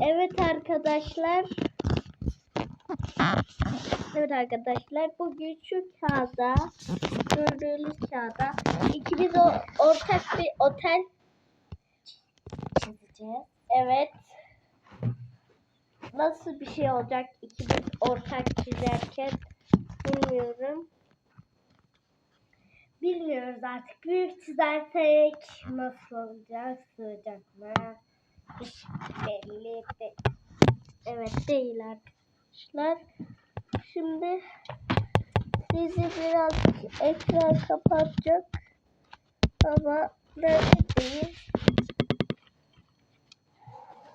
Evet arkadaşlar. Evet arkadaşlar bugün şu kağıda gördüğünüz kağıda ikimiz o, ortak bir otel çizeceğiz. evet nasıl bir şey olacak ikimiz ortak çizerken bilmiyorum. Bilmiyoruz artık. Büyük çizersek nasıl olacak? Sığacak mı? Hiç belli değil. Evet değil arkadaşlar. Şimdi sizi biraz ekran kapatacak. Ama nerede değil.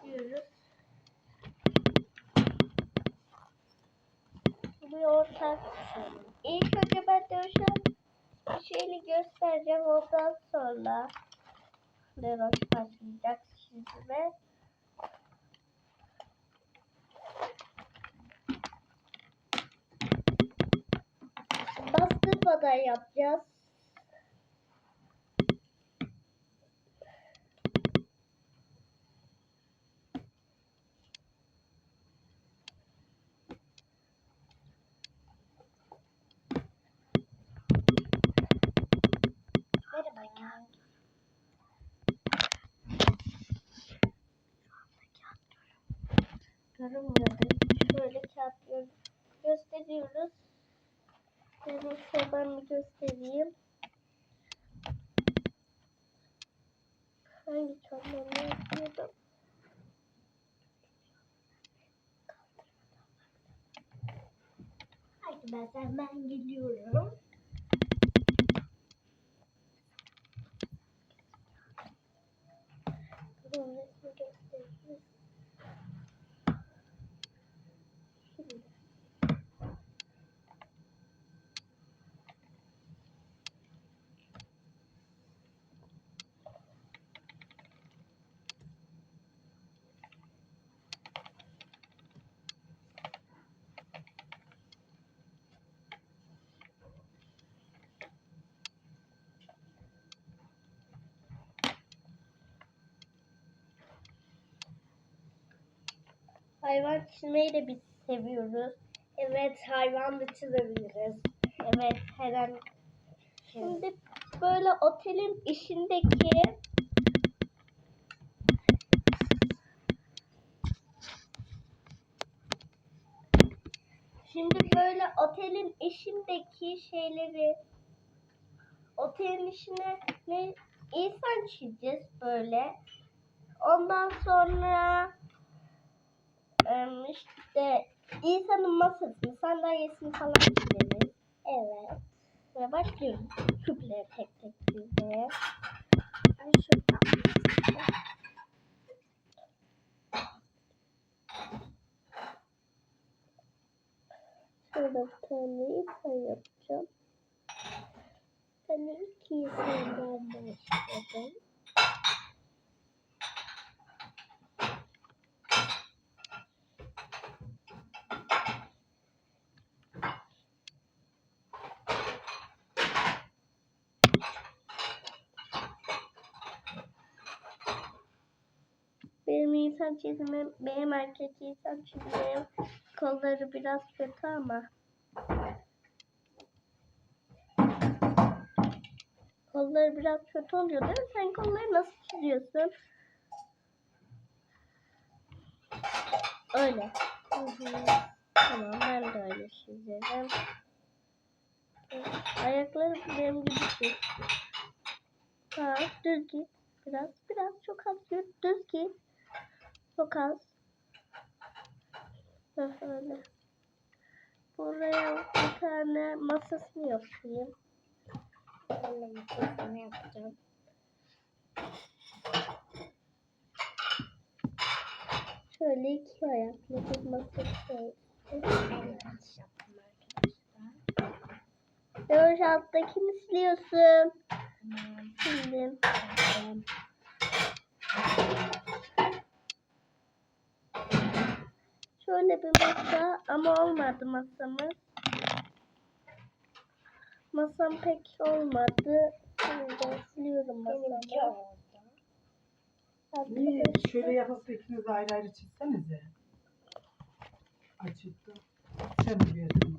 Diyoruz. Bir ortak. İlk önce ben de şu bir şeyini göstereceğim. Ondan sonra Leroş başlayacak çizime. Bastırmadan yapacağız. Görünmüyordu. Şöyle kağıt gö- gösteriyoruz. Hemen şuradan bir göstereyim. Hangi çorbanı yapıyordum? Haydi ben senden geliyorum. Bunun resmi gösteririz. Şimdi. Hayvan çizmeyi de biz seviyoruz. Evet hayvan da çizebiliriz. Evet her an. Şimdi böyle otelin işindeki Şimdi böyle otelin işindeki şeyleri otelin işine ne insan çizeceğiz böyle. Ondan sonra işte insanın masasını, sandalyesini falan çizeriz. Evet. Ve başlıyoruz. Küpleri tek tek çizmeye. Ay şuradan. Şurada bir tane insan yapacağım. Ben ilk insandan başladım. Benim insan çizimim, benim erkek insan çizimim kolları biraz kötü ama. Kolları biraz kötü oluyor değil mi? Sen kolları nasıl çiziyorsun? Öyle. Hı hı. Tamam ben de öyle çizerim. Ayakları benim gibi çiz. Ha, düz git. Biraz, biraz çok az. Düz git. Çok. Böyle. Buraya bir tane masasını yapayım. De masasını yapacağım. Şöyle iki ayaklı bir masa koy. Evet. Yoruş alttakini siliyorsun. Tamam. Şimdi. Masa ama olmadı masamız. Masam pek olmadı. Şimdi siliyorum masamı. Niye? Şöyle yapıp ikiniz ayrı ayrı çizsenize. Açıktı. Sen biliyorsun.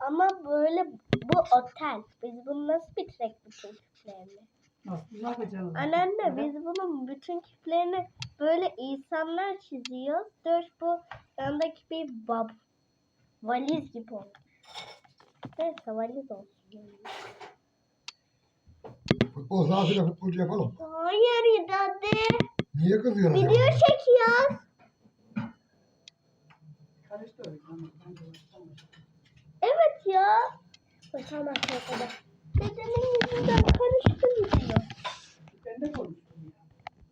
Ama böyle bu otel. Biz bunu nasıl bitirek bütün küplerini? Anneanne biz bunun bütün küplerini böyle insanlar çiziyor. Dur bu yanındaki bir bab valiz gibi oldu. Neyse valiz olsun. Futbol sahasıyla futbolcu yapalım. Hayır dede. Niye kızıyorsun? Video çekiyoruz. De uğraşamam. Evet ya. Tamam kadar. Dedemin yüzünden karıştı video. Ben de konuştum.